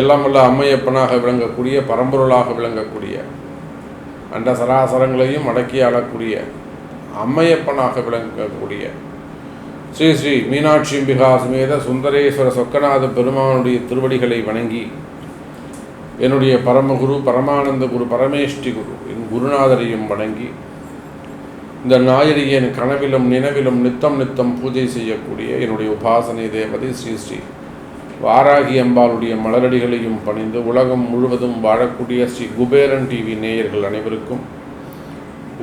எல்லாம் வல்ல அம்மையப்பனாக விளங்கக்கூடிய பரம்பொருளாக விளங்கக்கூடிய அண்ட சராசரங்களையும் அடக்கி ஆளக்கூடிய அம்மையப்பனாக விளங்கக்கூடிய ஸ்ரீ ஸ்ரீ மீனாட்சி அம்பிகா சுமேத சுந்தரேஸ்வர சொக்கநாத பெருமானுடைய திருவடிகளை வணங்கி என்னுடைய பரமகுரு பரமானந்த குரு பரமேஷ்டி குரு என் குருநாதரையும் வணங்கி இந்த ஞாயிறு என் கனவிலும் நினைவிலும் நித்தம் நித்தம் பூஜை செய்யக்கூடிய என்னுடைய உபாசனை தேவதை ஸ்ரீ ஸ்ரீ வாராகி அம்பாளுடைய மலரடிகளையும் பணிந்து உலகம் முழுவதும் வாழக்கூடிய ஸ்ரீ குபேரன் டிவி நேயர்கள் அனைவருக்கும்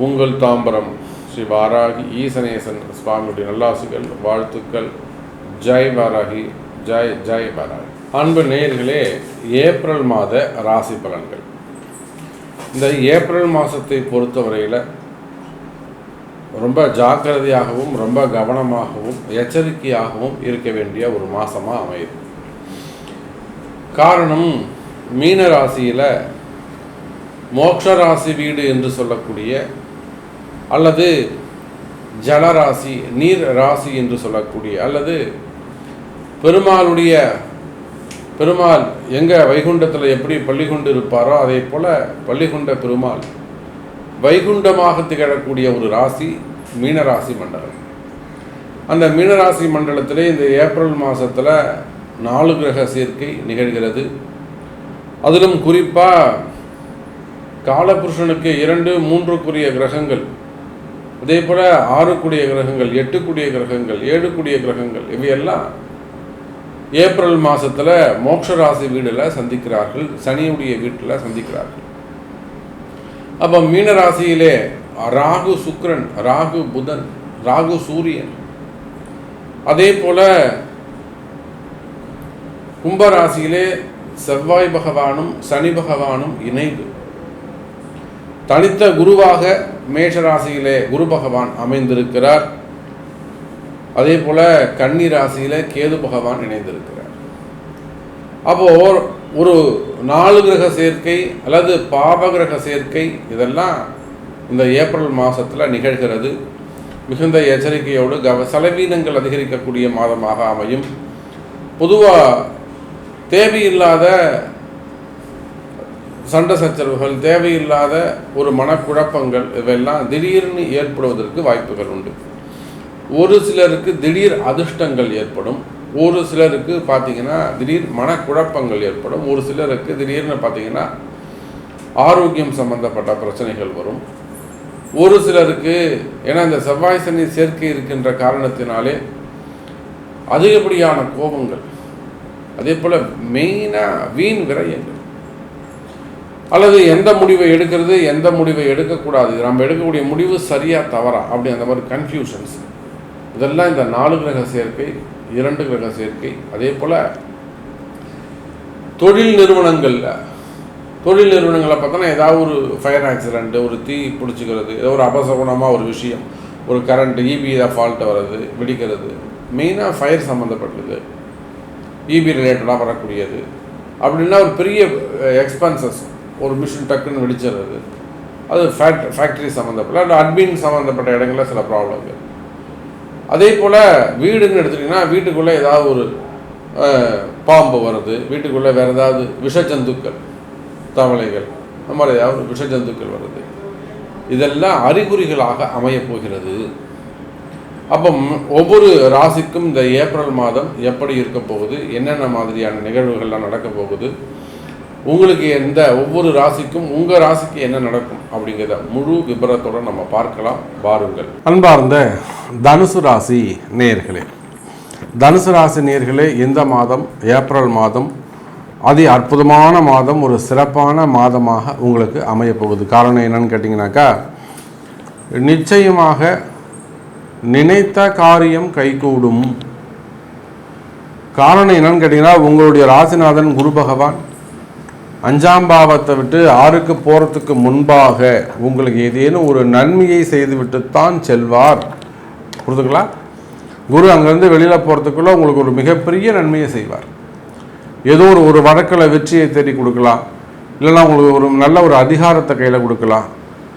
உங்கள் தாம்பரம் ஸ்ரீ வாராகி ஈசனேசன் சுவாமியுடைய நல்லாசுகள் வாழ்த்துக்கள். ஜெய் வாராகி ஜெய் ஜெய் வாராகி. அன்பு நேயர்களே ஏப்ரல் மாத ராசி பலன்கள். இந்த ஏப்ரல் மாதத்தை பொறுத்தவரையில் ரொம்ப ஜாக்கிரதையாகவும் ரொம்ப கவனமாகவும் எச்சரிக்கையாகவும் இருக்க வேண்டிய ஒரு மாதமாக அமையுது. காரணம் மீன ராசியில் மோக்ஷ ராசி வீடு என்று சொல்லக்கூடிய அல்லது ஜலராசி நீர் ராசி என்று சொல்லக்கூடிய அல்லது பெருமாளுடைய பெருமாள் எங்கே வைகுண்டத்தில் எப்படி பள்ளி கொண்டு இருப்பாரோ அதே போல் பள்ளிகொண்ட பெருமாள் வைகுண்டமாக திகழக்கூடிய ஒரு ராசி மீனராசி மண்டலம். அந்த மீனராசி மண்டலத்திலே இந்த ஏப்ரல் மாதத்தில் நாலு கிரக சேர்க்கை நிகழ்கிறது. அதிலும் குறிப்பாக காலபுருஷனுக்கு இரண்டு மூன்றுக்குரிய கிரகங்கள் அதே போல் ஆறுக்குடிய கிரகங்கள் எட்டுக்குடிய கிரகங்கள் ஏழுக்குடிய கிரகங்கள் இவையெல்லாம் ஏப்ரல் மாதத்தில் மோட்ச ராசி வீடில் சந்திக்கிறார்கள் சனியுடைய வீட்டில் சந்திக்கிறார்கள். அப்போ மீன ராசியிலே ராகு சுக்கிரன் ராகு புதன் ராகு சூரியன். அதே போல கும்பராசியிலே செவ்வாய் பகவானும் சனி பகவானும் இணைவு தனித்த குருவாக மேஷ ராசியிலே குரு பகவான் அமைந்திருக்கிறார். அதே போல கன்னி ராசியிலே கேது பகவான் இணைந்திருக்கிறார். அப்போ ஒரு நாலு கிரக சேர்க்கை அல்லது பாப கிரக சேர்க்கை இதெல்லாம் இந்த ஏப்ரல் மாதத்தில் நிகழ்கிறது. மிகுந்த எச்சரிக்கையோடு கவ செலவீனங்கள் அதிகரிக்கக்கூடிய மாதமாக அமையும். பொதுவாக தேவையில்லாத சண்டை சச்சரவுகள் தேவையில்லாத ஒரு மனக்குழப்பங்கள் இவையெல்லாம் திடீர்னு ஏற்படுவதற்கு வாய்ப்புகள் உண்டு. ஒரு சிலருக்கு திடீர் அதிர்ஷ்டங்கள் ஏற்படும். ஒரு சிலருக்கு பார்த்தீங்கன்னா திடீர் மனக்குழப்பங்கள் ஏற்படும். ஒரு சிலருக்கு திடீர்னு பார்த்தீங்கன்னா ஆரோக்கியம் சம்பந்தப்பட்ட பிரச்சனைகள் வரும். ஒரு சிலருக்கு ஏன்னா இந்த செவ்வாய் சனி சேர்க்கை இருக்கின்ற காரணத்தினாலே அதிகப்படியான கோபங்கள். அதே போல் மெயினாக வீண் விரயங்கள். அல்லது எந்த முடிவை எடுக்கிறது எந்த முடிவை எடுக்கக்கூடாது நம்ம எடுக்கக்கூடிய முடிவு சரியாக தவறா அப்படி அந்த மாதிரி கன்ஃபியூஷன்ஸ் இதெல்லாம் இந்த நாலு கிரக சேர்க்கை இரண்டு கிரக சேர்க்கை. அதே போல் தொழில் நிறுவனங்களில் தொழில் நிறுவனங்களை பார்த்தோன்னா ஏதாவது ஒரு ஃபயர் ஆக்சிடெண்ட்டு ஒரு தீ பிடிச்சிக்கிறது ஏதோ ஒரு அபசகுணமாக ஒரு விஷயம் ஒரு கரண்ட் இபியில் ஃபால்ட் வர்றது வெடிக்கிறது. மெயினாக ஃபயர் சம்மந்தப்பட்டது இபி ரிலேட்டடாக வரக்கூடியது. அப்படின்னா ஒரு பெரிய எக்ஸ்பென்சஸ் ஒரு மிஷின் டக்குன்னு வெடிச்சிடுறது. அது ஃபேக்ட் ஃபேக்ட்ரி சம்மந்தப்பட்ட இல்லை அட்மின் சம்மந்தப்பட்ட இடங்களில் சில ப்ராப்ளங்கள் அதே போல் வீடுன்னு எடுத்துட்டிங்கன்னா வீட்டுக்குள்ளே ஏதாவது ஒரு பாம்பு வருது வீட்டுக்குள்ளே வேறு ஏதாவது விஷஜந்துக்கள் தவளைகள் அந்த மாதிரி ஏதாவது விஷஜந்துக்கள் வருது. இதெல்லாம் அறிகுறிகளாக அமையப் போகிறது. அப்போ ஒவ்வொரு ராசிக்கும் இந்த ஏப்ரல் மாதம் எப்படி இருக்க போகுது? என்னென்ன மாதிரியான நிகழ்வுகள்லாம் நடக்க போகுது? உங்களுக்கு எந்த ஒவ்வொரு ராசிக்கும் உங்கள் ராசிக்கு என்ன நடக்கும் அப்படிங்கிறத முழு விபரத்தோட நம்ம பார்க்கலாம் பாருங்கள் அன்பார்ந்த தனுசு ராசி நேர்களே தனுசு ராசி நேர்களே இந்த மாதம் ஏப்ரல் மாதம் அதி அற்புதமான மாதம் ஒரு சிறப்பான மாதமாக உங்களுக்கு அமையப்போகுது. காரணம் என்னன்னு கேட்டிங்கனாக்கா நிச்சயமாக நினைத்த காரியம் கைகூடும். காரணம் என்னன்னு கேட்டிங்கன்னா உங்களுடைய ராசிநாதன் குரு பகவான் அஞ்சாம் பாவத்தை விட்டு ஆறுக்கு போகிறதுக்கு முன்பாக உங்களுக்கு ஏதேனும் ஒரு நன்மையை செய்துவிட்டுத்தான் செல்வார். புரிதுங்களா குரு அங்கேருந்து வெளியில் போகிறதுக்குள்ள உங்களுக்கு ஒரு மிகப்பெரிய நன்மையை செய்வார். ஏதோ ஒரு ஒரு வழக்கில் வெற்றியை தேடி கொடுக்கலாம். இல்லைன்னா உங்களுக்கு ஒரு நல்ல ஒரு அதிகாரத்தை கையில் கொடுக்கலாம்.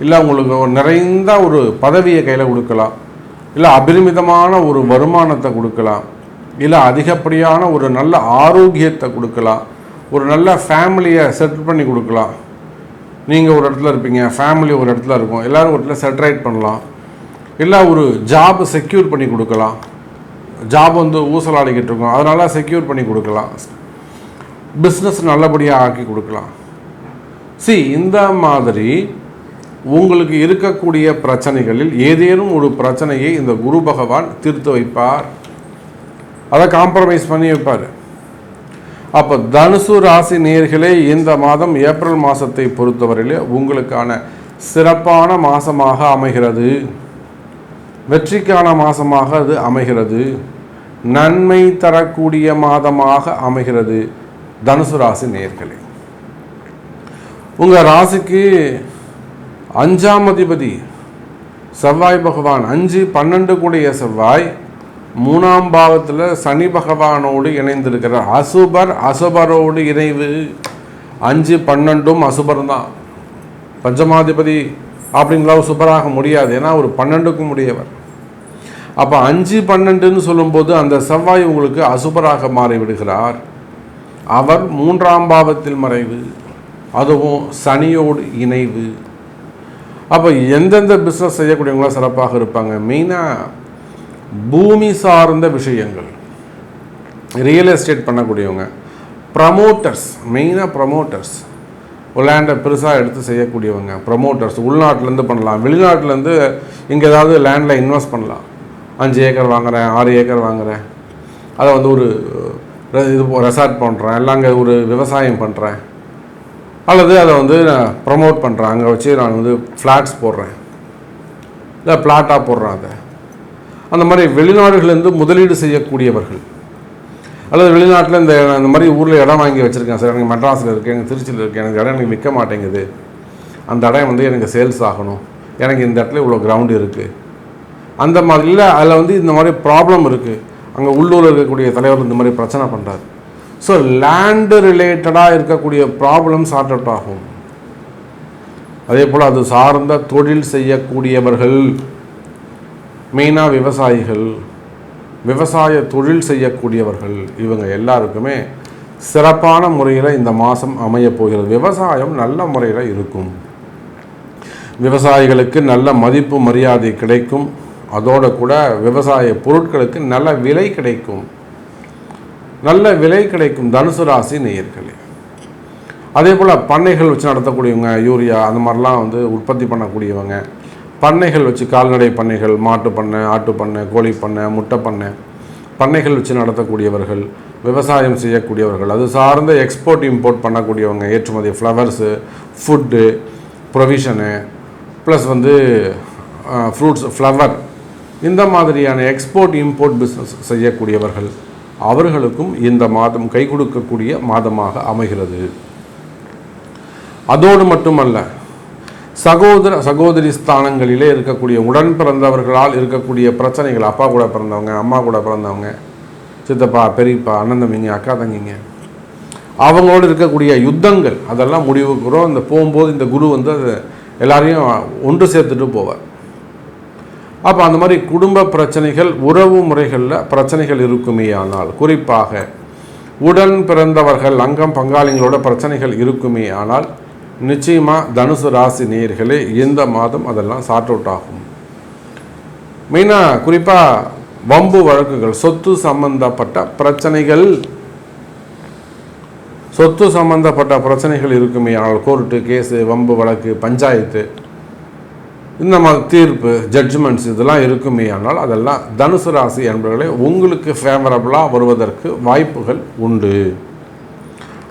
இல்லை உங்களுக்கு ஒரு நிறைந்த ஒரு பதவியை கையில் கொடுக்கலாம். இல்லை அபரிமிதமான ஒரு வருமானத்தை கொடுக்கலாம். இல்லை அதிகப்படியான ஒரு நல்ல ஆரோக்கியத்தை கொடுக்கலாம். ஒரு நல்ல ஃபேமிலியை செட்டில் பண்ணி கொடுக்கலாம். நீங்கள் ஒரு இடத்துல இருப்பீங்க ஃபேமிலி ஒரு இடத்துல இருக்கும் எல்லோரும் ஒரு இடத்துல செட்டரைட் பண்ணலாம். இல்லை ஒரு ஜாப் செக்யூர் பண்ணி கொடுக்கலாம். ஜாப் வந்து ஊசலாடிக்கிட்டு இருக்கும் அதனால் செக்யூர் பண்ணி கொடுக்கலாம். பிஸ்னஸ் நல்லபடியாக ஆக்கி கொடுக்கலாம். சி இந்த மாதிரி உங்களுக்கு இருக்கக்கூடிய பிரச்சனைகளில் ஏதேனும் ஒரு பிரச்சனையை இந்த குரு பகவான் தீர்த்து வைப்பார். அதை காம்ப்ரமைஸ் பண்ணி வைப்பார். அப்போ தனுசு ராசி நேர்களே இந்த மாதம் ஏப்ரல் மாதத்தை பொறுத்தவரையிலே உங்களுக்கான சிறப்பான மாதமாக அமைகிறது. வெற்றிக்கான மாதமாக அது அமைகிறது. நன்மை தரக்கூடிய மாதமாக அமைகிறது தனுசு ராசி நேர்களே. உங்கள் ராசிக்கு அஞ்சாம் அதிபதி செவ்வாய் பகவான் அஞ்சு பன்னெண்டு கூடிய செவ்வாய் மூணாம் பாவத்தில் சனி பகவானோடு இணைந்திருக்கிறார் அசுபர் அசுபரோடு இணைவு. அஞ்சு பன்னெண்டும் அசுபர் தான். பஞ்சமாதிபதி அப்படிங்களா சுபராக முடியாது. ஏன்னா ஒரு பன்னெண்டுக்கும் முடியவர் அப்போ அஞ்சு பன்னெண்டுன்னு சொல்லும்போது அந்த செவ்வாய் உங்களுக்கு அசுபராக மாறிவிடுகிறார். அவர் மூன்றாம் பாவத்தில் மறைவு. அதுவும் சனியோடு இணைவு. அப்போ எந்தெந்த பிஸ்னஸ் செய்யக்கூடியவங்களாம் சிறப்பாக இருப்பாங்க. மெயினாக பூமி சார்ந்த விஷயங்கள். ரியல் எஸ்டேட் பண்ணக்கூடியவங்க. ப்ரமோட்டர்ஸ் மெயினாக ப்ரமோட்டர்ஸ் லேண்டை பெருசாக எடுத்து செய்யக்கூடியவங்க. ப்ரமோட்டர்ஸ் உள்நாட்டிலேருந்து பண்ணலாம். வெளிநாட்டிலேருந்து இங்கே ஏதாவது லேண்டில் இன்வெஸ்ட் பண்ணலாம். அஞ்சு ஏக்கர் வாங்குகிறேன் ஆறு ஏக்கர் வாங்குகிறேன் அதை வந்து ஒரு இது ரெசார்ட் பண்ணுறேன் இல்லை அங்கே ஒரு விவசாயம் பண்ணுறேன் அல்லது அதை வந்து நான் ப்ரமோட் பண்ணுறேன் அங்கே வச்சு நான் வந்து ஃப்ளாட்ஸ் போடுறேன். இல்லை பிளாட்டாக போடுறேன் அதை. அந்த மாதிரி வெளிநாடுகள்லேருந்து முதலீடு செய்யக்கூடியவர்கள். அல்லது வெளிநாட்டில் இந்த இந்த மாதிரி ஊரில் இடம் வாங்கி வச்சுருக்கேன். சார் எனக்கு மெட்ராஸில் இருக்குது எனக்கு திருச்சியில் இருக்குது எனக்கு இடம் எனக்கு விற்க மாட்டேங்குது. அந்த இடம் வந்து எனக்கு சேல்ஸ் ஆகணும். எனக்கு இந்த இடத்துல இவ்வளோ கிரவுண்டு இருக்குது அந்த மாதிரி இல்லை அதில் வந்து இந்த மாதிரி ப்ராப்ளம் இருக்குது அங்கே உள்ளூரில் இருக்கக்கூடிய தலைவர் இந்த மாதிரி பிரச்சனை பண்ணுறாரு ஸோ லேண்டு ரிலேட்டடாக இருக்கக்கூடிய ப்ராப்ளம் சார்ட் அவுட் ஆகும். அதே போல் அது சார்ந்த தொழில் செய்யக்கூடியவர்கள் மெயினாக விவசாயிகள் விவசாய தொழில் செய்யக்கூடியவர்கள் இவங்க எல்லாருக்குமே சிறப்பான முறையில் இந்த மாதம் அமையப்போகிறது விவசாயம் நல்ல முறையில் இருக்கும். விவசாயிகளுக்கு நல்ல மதிப்பு மரியாதை கிடைக்கும். அதோடு கூட விவசாய பொருட்களுக்கு நல்ல விலை கிடைக்கும். நல்ல விலை கிடைக்கும் தனுசு ராசி நேயர்களே. அதே போல் பண்ணைகள் வச்சு நடத்தக்கூடியவங்க யூரியா அந்த மாதிரிலாம் வந்து உற்பத்தி பண்ணக்கூடியவங்க பண்ணைகள் வச்சு கால்நடை பண்ணைகள் மாட்டு பண்ணை ஆட்டு பண்ணை கோழி பண்ணை முட்டை பண்ணை பண்ணைகள் வச்சு நடத்தக்கூடியவர்கள் விவசாயம் செய்யக்கூடியவர்கள் அது சார்ந்த எக்ஸ்போர்ட் இம்போர்ட் பண்ணக்கூடியவங்க ஏற்றுமதி ஃப்ளவர்ஸு ஃபுட்டு ப்ரொவிஷனு ப்ளஸ் வந்து ஃப்ரூட்ஸ் ஃப்ளவர் இந்த மாதிரியான எக்ஸ்போர்ட் இம்போர்ட் பிஸ்னஸ் செய்யக்கூடியவர்கள் அவர்களுக்கும் இந்த மாதம் கை கொடுக்கக்கூடிய மாதமாக அமைகிறது. அதோடு மட்டுமல்ல சகோதர சகோதரி ஸ்தானங்களிலே இருக்கக்கூடிய உடன் பிறந்தவர்களால் இருக்கக்கூடிய பிரச்சனைகள் அப்பா கூட பிறந்தவங்க அம்மா கூட பிறந்தவங்க சித்தப்பா பெரியப்பா அண்ணன் தம்பிங்க அக்கா தங்கிங்க அவங்களோடு இருக்கக்கூடிய யுத்தங்கள் அதெல்லாம் முடிவுக்குறோம் இந்த போகும்போது இந்த குரு வந்து அதை எல்லாரையும் ஒன்று சேர்த்துட்டு போவார். அப்போ அந்த மாதிரி குடும்ப பிரச்சனைகள் உறவு முறைகளில் பிரச்சனைகள் இருக்குமே ஆனால் குறிப்பாக உடன் பிறந்தவர்கள் அங்கம் பங்காளிங்களோட பிரச்சனைகள் இருக்குமே ஆனால் நிச்சயமாக தனுசு ராசி நேர்களே இந்த மாதம் அதெல்லாம் சார்ட் அவுட் ஆகும். மெயினாக குறிப்பாக வம்பு வழக்குகள் சொத்து சம்பந்தப்பட்ட பிரச்சனைகள். சொத்து சம்பந்தப்பட்ட பிரச்சனைகள் இருக்குமே ஆனால் கோர்ட்டு கேஸு வம்பு வழக்கு பஞ்சாயத்து இந்த மாதிரி தீர்ப்பு ஜட்ஜ்மெண்ட்ஸ் இதெல்லாம் இருக்குமே ஆனால் அதெல்லாம் தனுசு ராசி என்பவர்களே உங்களுக்கு ஃபேவரபுளாக வருவதற்கு வாய்ப்புகள் உண்டு.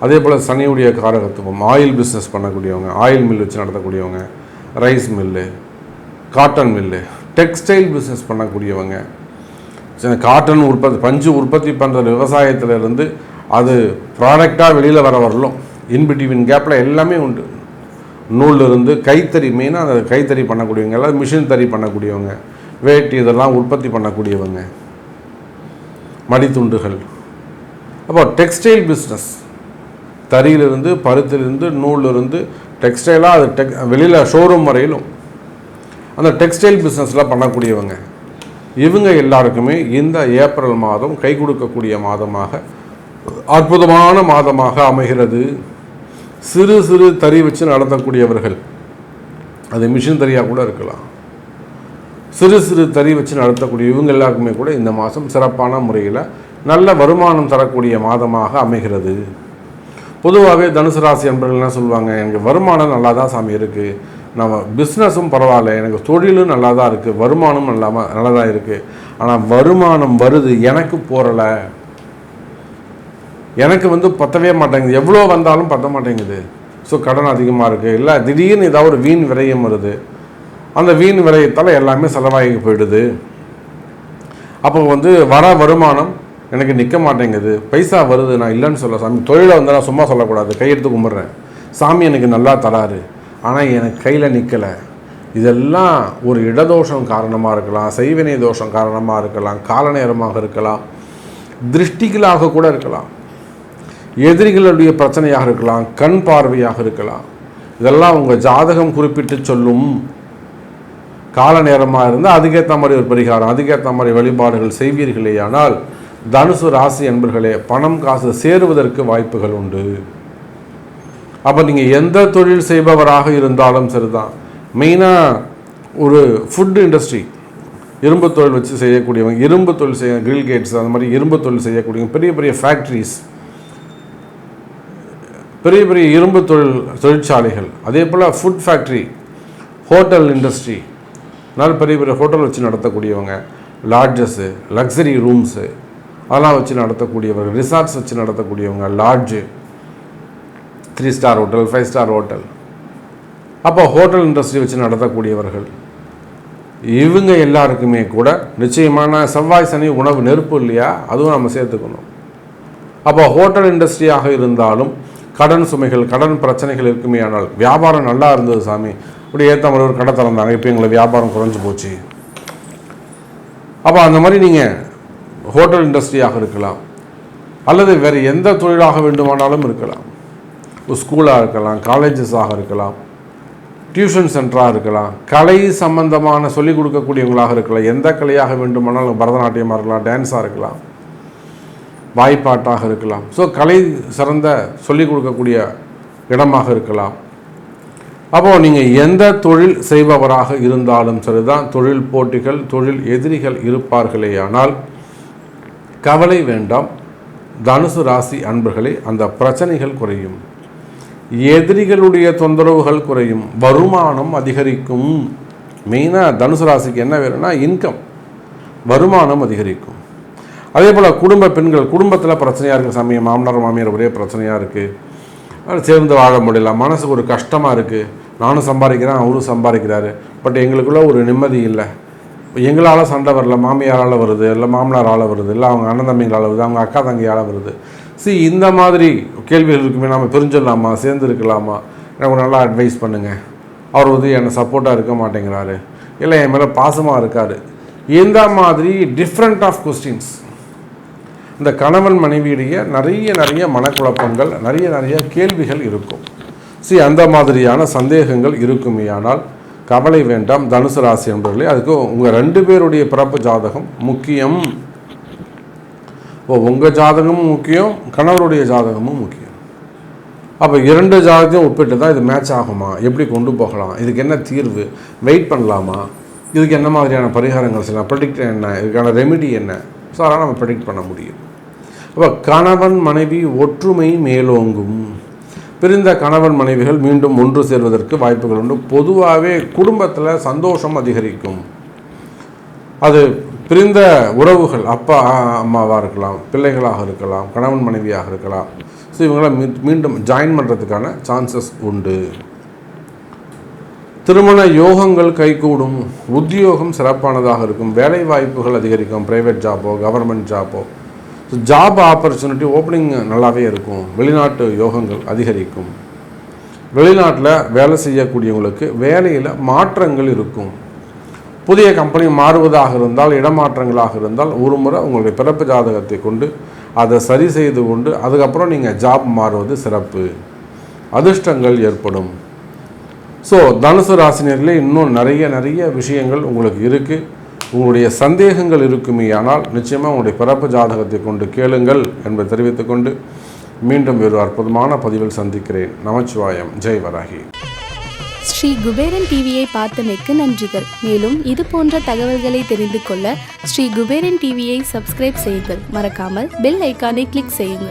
அதே போல் சனியுடைய காரகத்துவம் ஆயில் பிஸ்னஸ் பண்ணக்கூடியவங்க ஆயில் மில் வச்சு நடத்தக்கூடியவங்க rice mill cotton mill textile business பண்ணக்கூடியவங்க. காட்டன் உற்பத்தி பஞ்சு உற்பத்தி பண்ணுற விவசாயத்திலேருந்து அது ப்ராடக்டாக வெளியில் வர வரலும் இன்பிட்வீன் கேப்பில் எல்லாமே உண்டு. நூலிருந்து கைத்தறி மெயினாக அந்த கைத்தறி பண்ணக்கூடியவங்க எல்லாம் மிஷின் தறி பண்ணக்கூடியவங்க வேட்டி இதெல்லாம் உற்பத்தி பண்ணக்கூடியவங்க. மடித்துண்டுகள். அப்போ டெக்ஸ்டைல் பிஸ்னஸ் தறியிலிருந்து பருத்திலிருந்து நூலிருந்து டெக்ஸ்டைலாக அது டெக் வெளியில் ஷோரூம் வரையிலும் அந்த டெக்ஸ்டைல் பிஸ்னஸ்லாம் பண்ணக்கூடியவங்க. இவங்க எல்லாருக்குமே இந்த ஏப்ரல் மாதம் கை கொடுக்கக்கூடிய மாதமாக அற்புதமான மாதமாக அமைகிறது. சிறு சிறு தறி வச்சு நடத்தக்கூடியவர்கள். அது மிஷின் தறியாக கூட இருக்கலாம். சிறு சிறு தறி வச்சு நடத்தக்கூடிய இவங்க எல்லாருக்குமே கூட இந்த மாதம் சிறப்பான முறையில் நல்ல வருமானம் தரக்கூடிய மாதமாக அமைகிறது. பொதுவாகவே தனுசு ராசி அன்பர்கள் என்ன சொல்லுவாங்க எனக்கு வருமானம் நல்லா தான் சாமி இருக்குது நம்ம பிஸ்னஸும் பரவாயில்ல எனக்கு தொழிலும் நல்லா தான் இருக்குது வருமானம் நல்லா நல்லா தான் இருக்குது ஆனால் வருமானம் வருது எனக்கு போறல. எனக்கு வந்து பத்தவே மாட்டேங்குது. எவ்வளோ வந்தாலும் பத்த மாட்டேங்குது. ஸோ கடன் அதிகமாக இருக்குது இல்லை திடீர்னு ஏதாவது ஒரு வீண் விரயம் வருது. அந்த வீண் விரயத்தால் எல்லாமே செலவாகி போயிடுது. அப்போ வந்து வர வருமானம் எனக்கு நிற்க மாட்டேங்குது. பைசா வருது நான் இல்லைன்னு சொல்ல. சாமி தொழிலை வந்து நான் சும்மா சொல்லக்கூடாது. கையெடுத்து கும்பிட்றேன். சாமி எனக்கு நல்லா தராரு. ஆனால் எனக்கு கையில் நிற்கலை இதெல்லாம் ஒரு இடதோஷம் காரணமாக இருக்கலாம் செய்வினை தோஷம் காரணமாக இருக்கலாம் கால நேரமாக இருக்கலாம் திருஷ்டிகளாக கூட இருக்கலாம் எதிரிகளுடைய பிரச்சனையாக இருக்கலாம் கண் பார்வையாக இருக்கலாம். இதெல்லாம் உங்கள் ஜாதகம் குறிப்பிட்டு சொல்லும் கால நேரமாக இருந்தால் அதுக்கேற்ற மாதிரி ஒரு பரிகாரம் அதுக்கேற்ற மாதிரி வழிபாடுகள் செய்வீர்களே. ஆனால் தனுசு ராசி என்பர்களே பணம் காசு சேருவதற்கு வாய்ப்புகள் உண்டு. அப்போ நீங்கள் எந்த தொழில் செய்பவராக இருந்தாலும் சரிதான். மெயினாக ஒரு ஃபுட் இண்டஸ்ட்ரி இரும்பு தொழில் வச்சு செய்யக்கூடியவங்க இரும்பு தொழில் செய்ய கிரில் கேட்ஸ் அந்த மாதிரி இரும்பு தொழில் செய்யக்கூடியவங்க பெரிய பெரிய ஃபேக்ட்ரிஸ் பெரிய பெரிய இரும்பு தொழில் தொழிற்சாலைகள் அதே போல் ஃபுட் ஃபேக்ட்ரி ஹோட்டல் இண்டஸ்ட்ரி நல்ல பெரிய பெரிய ஹோட்டல் வச்சு நடத்தக்கூடியவங்க லாட்ஜஸ்ஸு லக்ஸரி ரூம்ஸு அதெல்லாம் வச்சு நடத்தக்கூடியவர்கள் ரிசார்ட்ஸ் வச்சு நடத்தக்கூடியவங்க lodge three star hotel five star hotel அப்போ ஹோட்டல் இண்டஸ்ட்ரி வச்சு நடத்தக்கூடியவர்கள். இவங்க எல்லாருக்குமே கூட நிச்சயமான செவ்வாய் சனி உணவு நெருப்பு இல்லையா? அதுவும் நம்ம சேர்த்துக்கணும். அப்போ ஹோட்டல் இண்டஸ்ட்ரியாக இருந்தாலும் கடன் சுமைகள் கடன் பிரச்சனைகள் இருக்குமே ஆனால் வியாபாரம் நல்லா இருந்தது சாமி. இப்படி ஏற்ற மாதிரி ஒரு கடை திறந்தாங்க. இப்போ எங்களை வியாபாரம் குறைஞ்சு போச்சு. அப்போ அந்த மாதிரி நீங்கள் ஹோட்டல் இண்டஸ்ட்ரியாக இருக்கலாம். அல்லது வேறு எந்த தொழிலாக வேண்டுமானாலும் இருக்கலாம். ஒரு ஸ்கூலாக இருக்கலாம் காலேஜஸாக இருக்கலாம் டியூஷன் சென்டராக இருக்கலாம் கலை சம்பந்தமான சொல்லிக் கொடுக்கக்கூடியவங்களாக இருக்கலாம். எந்த கலையாக வேண்டுமானாலும் பரதநாட்டியமாக இருக்கலாம் டான்ஸாக இருக்கலாம் வாய்ப்பாட்டாக இருக்கலாம். ஸோ கலை சிறந்த சொல்லிக் கொடுக்கக்கூடிய இடமாக இருக்கலாம். அப்போது நீங்கள் எந்த தொழில் செய்பவராக இருந்தாலும் சரிதான். தொழில் போட்டிகள் தொழில் எதிரிகள் இருப்பார்களேயானால் கவலை வேண்டாம். தனுசு ராசி அன்பர்களே அந்த பிரச்சனைகள் குறையும். எதிரிகளுடைய தொந்தரவுகள் குறையும். வருமானம் அதிகரிக்கும். மெயினாக தனுசு ராசிக்கு என்ன வேணும்னா இன்கம் வருமானம் அதிகரிக்கும். அதே போல் குடும்ப பெண்கள் குடும்பத்தில் பிரச்சனையாக இருக்குது சமயம் மாமனார் மாமியார் ஒரே பிரச்சனையாக இருக்குது சேர்ந்து வாழ முடியல. மனசுக்கு ஒரு கஷ்டமாக இருக்குது நானும் சம்பாதிக்கிறேன் அவரும் சம்பாதிக்கிறாரு. பட் எங்களுக்குள்ள ஒரு நிம்மதி இல்லை. எங்களால் சண்டை வரல மாமியாரால் வருது இல்லை மாமனாரால் வருது இல்லை அவங்க அண்ணன் தம்பிங்களால் வருது அவங்க அக்கா தங்கையால் வருது. சி இந்த மாதிரி கேள்விகள் இருக்குமே நாம் பிரிஞ்சிடலாமா சேர்ந்து இருக்கலாமா? எனக்கு நல்லா அட்வைஸ் பண்ணுங்கள் அவர் வந்து என்னை சப்போர்ட்டாக இருக்க மாட்டேங்கிறாரு. இல்லை என் மேலே பாசமாக இருக்கார். இந்த மாதிரி டிஃப்ரெண்ட் ஆஃப் கொஸ்டின்ஸ் இந்த கணவன் மனைவியுடைய நிறைய நிறைய மனக்குழப்பங்கள் நிறைய நிறைய கேள்விகள் இருக்கும். சி அந்த மாதிரியான சந்தேகங்கள் இருக்குமேயானால் கவலை வேண்டாம் தனுசு ராசி என்பவர்களே அதுக்கு உங்கள் ரெண்டு பேருடைய பிறப்பு ஜாதகம் முக்கியம். ஓ உங்கள் ஜாதகமும் முக்கியம் கணவருடைய ஜாதகமும் முக்கியம். அப்போ இரண்டு ஜாதகத்தையும் ஒப்பிட்டு தான் இது மேட்ச் ஆகுமா? எப்படி கொண்டு போகலாம்? இதுக்கு என்ன தீர்வு? வெயிட் பண்ணலாமா? இதுக்கு என்ன மாதிரியான பரிகாரங்கள் செய்யலாம்? ப்ரெடிக்ட் என்ன? இதுக்கான ரெமிடி என்ன? ஸோ அதெல்லாம் நம்ம ப்ரெடிக்ட் பண்ண முடியும். அப்போ கணவன் மனைவி ஒற்றுமை மேலோங்கும். பிரிந்த கணவன் மனைவிகள் மீண்டும் ஒன்று சேர்வதற்கு வாய்ப்புகள் உண்டு. பொதுவாகவே குடும்பத்தில் சந்தோஷம் அதிகரிக்கும். அது பிரிந்த உறவுகள் அப்பா அம்மாவாக இருக்கலாம் பிள்ளைகளாக இருக்கலாம் கணவன் மனைவியாக இருக்கலாம். ஸோ இவங்களை மீண்டும் ஜாயின் பண்ணுறதுக்கான சான்சஸ் உண்டு. திருமண யோகங்கள் கைகூடும். உத்தியோகம் சிறப்பானதாக இருக்கும். வேலை வாய்ப்புகள் அதிகரிக்கும் ப்ரைவேட் ஜாப்போ கவர்மெண்ட் ஜாப்போ ஜாப் ஆப்பர்ச்சுனிட்டி ஓப்பனிங் நல்லாவே இருக்கும். வெளிநாட்டு யோகங்கள் அதிகரிக்கும். வெளிநாட்டில் வேலை செய்யக்கூடியவங்களுக்கு வேலையில் மாற்றங்கள் இருக்கும். புதிய கம்பெனி மாறுவதாக இருந்தால் இடமாற்றங்களாக இருந்தால் ஒரு முறை உங்களுடைய பிறப்பு ஜாதகத்தை கொண்டு அதை சரி செய்து கொண்டு அதுக்கப்புறம் நீங்கள் ஜாப் மாறுவது சிறப்பு. அதிர்ஷ்டங்கள் ஏற்படும். ஸோ தனுசு ராசினியர்களே இன்னும் நிறைய நிறைய விஷயங்கள் உங்களுக்கு இருக்குது உங்களுடைய சந்தேகங்கள் இருக்குமே ஆனால் நிச்சயமாக உங்களுடைய பிறப்பு ஜாதகத்தை கொண்டு கேளுங்கள் என்பதை தெரிவித்துக்கொண்டு மீண்டும் ஒரு அற்புதமான பதிவில் சந்திக்கிறேன். நமச்சிவாயம். ஜெய் வராகி. ஸ்ரீ குபேரன் டிவியை பார்த்தமைக்கு நன்றிகள். மேலும் இது போன்ற தகவல்களை தெரிந்து கொள்ள ஸ்ரீ குபேரன் டிவியை சப்ஸ்கிரைப் செய்யுங்கள். மறக்காமல் பெல் ஐக்கானை கிளிக் செய்யுங்கள்.